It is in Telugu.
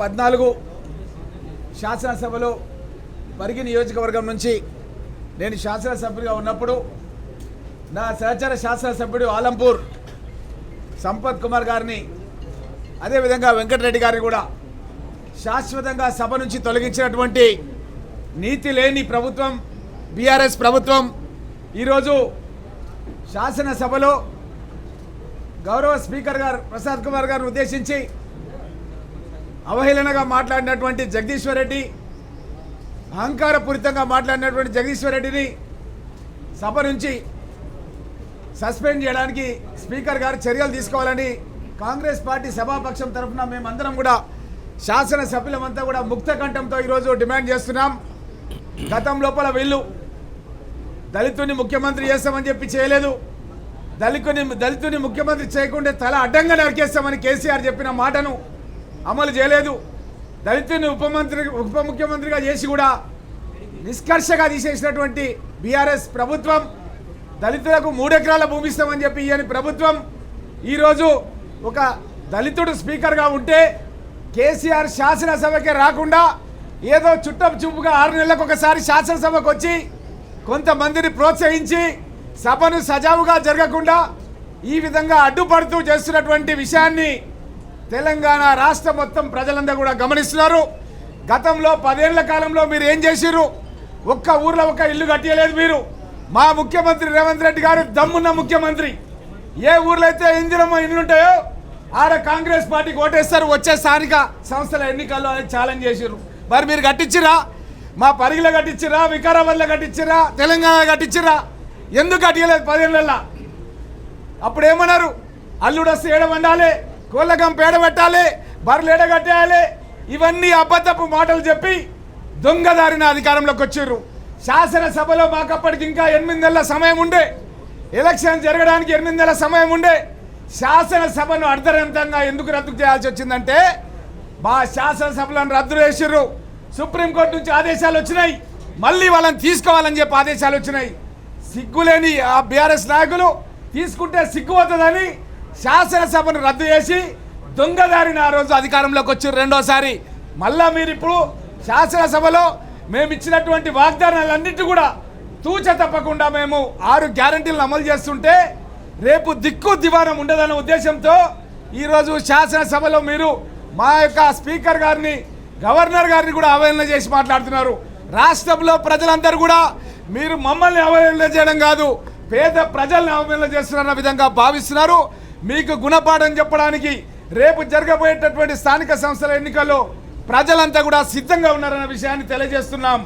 పద్నాలుగు శాసనసభలో పరిగి నియోజకవర్గం నుంచి నేను శాసనసభ్యుడిగా ఉన్నప్పుడు నా సహచర శాసనసభ్యుడు ఆలంపూర్ సంపత్ కుమార్ గారిని అదేవిధంగా వెంకటరెడ్డి గారిని కూడా శాశ్వతంగా సభ నుంచి తొలగించినటువంటి నీతి లేని ప్రభుత్వం బీఆర్ఎస్ ప్రభుత్వం ఈరోజు శాసనసభలో గౌరవ స్పీకర్ గారు ప్రసాద్ కుమార్ గారిని ఉద్దేశించి అవహేళనగా మాట్లాడినటువంటి జగదీశ్వర్ రెడ్డి అహంకారపూరితంగా మాట్లాడినటువంటి జగదీశ్వర్ రెడ్డిని సభ నుంచి సస్పెండ్ చేయడానికి స్పీకర్ గారు చర్యలు తీసుకోవాలని కాంగ్రెస్ పార్టీ సభాపక్షం తరఫున మేమందరం కూడా శాసన సభ్యులమంతా కూడా ముక్త కంఠంతో ఈరోజు డిమాండ్ చేస్తున్నాం. గతం లోపల వీళ్ళు దళితుని ముఖ్యమంత్రి చేస్తామని చెప్పి చేయలేదు. దళితుని దళితుని ముఖ్యమంత్రి చేయకుండా తల అడ్డంగా నరికేస్తామని కేసీఆర్ చెప్పిన మాటను అమలు చేయలేదు. దళితుని ఉప మంత్రి ఉప ముఖ్యమంత్రిగా చేసి కూడా నిష్కర్షగా తీసేసినటువంటి బీఆర్ఎస్ ప్రభుత్వం దళితులకు మూడెకరాల భూమి ఇస్తామని చెప్పి ఇయని ప్రభుత్వం ఈరోజు ఒక దళితుడు స్పీకర్గా ఉంటే కేసీఆర్ శాసనసభకే రాకుండా ఏదో చుట్టపు చూపుగా ఆరు నెలలకు ఒకసారి శాసనసభకు వచ్చి కొంతమందిని ప్రోత్సహించి సభను సజావుగా జరగకుండా ఈ విధంగా అడ్డుపడుతూ చేస్తున్నటువంటి విషయాన్ని తెలంగాణ రాష్ట్ర మొత్తం ప్రజలందరూ కూడా గమనిస్తున్నారు. గతంలో పదేళ్ళ కాలంలో మీరు ఏం చేసిర్రు? ఒక్క ఊర్లో ఒక్క ఇల్లు కట్టియలేదు మీరు. మా ముఖ్యమంత్రి రేవంత్ రెడ్డి గారు దమ్మున్న ముఖ్యమంత్రి. ఏ ఊర్లో అయితే ఇందిరమ్మ ఇల్లుంటాయో ఆడ కాంగ్రెస్ పార్టీకి ఓటేస్తారు. వచ్చే స్థానిక సంస్థల ఎన్నికల్లో అని ఛాలెంజ్ చేసిర్రు. మరి మీరు కట్టించిరా మా పరిగిలో కట్టించిరా వికారాబాద్లో కట్టించిరా తెలంగాణ కట్టించిరా ఎందుకు కట్టియలేదు పదేళ్ళల్లో అప్పుడు ఏమన్నారు అల్లుడు వస్తే కోళ్ళకం పేడ పెట్టాలి బర్రెలు ఎడగట్టేయాలి. ఇవన్నీ అబద్ధపు మాటలు చెప్పి దొంగదారిన అధికారంలోకి వచ్చారు శాసనసభలో మాకప్పటికి ఇంకా ఎనిమిది నెలల సమయం ఉండే. ఎలక్షన్ జరగడానికి ఎనిమిది నెలల సమయం ఉండే. శాసనసభను అర్ధరంతంగా ఎందుకు రద్దు చేయాల్సి వచ్చిందంటే మా శాసనసభలను రద్దు చేసారు సుప్రీంకోర్టు నుంచి ఆదేశాలు వచ్చినాయి. మళ్ళీ వాళ్ళని తీసుకోవాలని చెప్పి ఆదేశాలు వచ్చినాయి. సిగ్గులేని ఆ బీఆర్ఎస్ నాయకులు తీసుకుంటే సిగ్గు అవుతుందని శాసనసభను రద్దు చేసి దొంగదారిని ఆ రోజు అధికారంలోకి వచ్చారు రెండోసారి. మళ్ళా మీరు ఇప్పుడు శాసనసభలో మేము ఇచ్చినటువంటి వాగ్దానాలన్నిటి కూడా తూచ తప్పకుండా మేము ఆరు గ్యారంటీలను అమలు చేస్తుంటే రేపు దిక్కు దివానం ఉండదన్న ఉద్దేశంతో ఈరోజు శాసనసభలో మీరు మా యొక్క స్పీకర్ గారిని గవర్నర్ గారిని కూడా అవహేళన చేసి మాట్లాడుతున్నారు. రాష్ట్రంలో ప్రజలందరూ కూడా మీరు మమ్మల్ని అవహేళన చేయడం కాదు పేద ప్రజల్ని అవహేళన చేస్తున్నారన్న విధంగా భావిస్తున్నారు. మీకు గుణపాఠం చెప్పడానికి రేపు జరగబోయేటటువంటి స్థానిక సంస్థల ఎన్నికల్లో ప్రజలంతా కూడా సిద్ధంగా ఉన్నారన్న విషయాన్ని తెలియజేస్తున్నాం.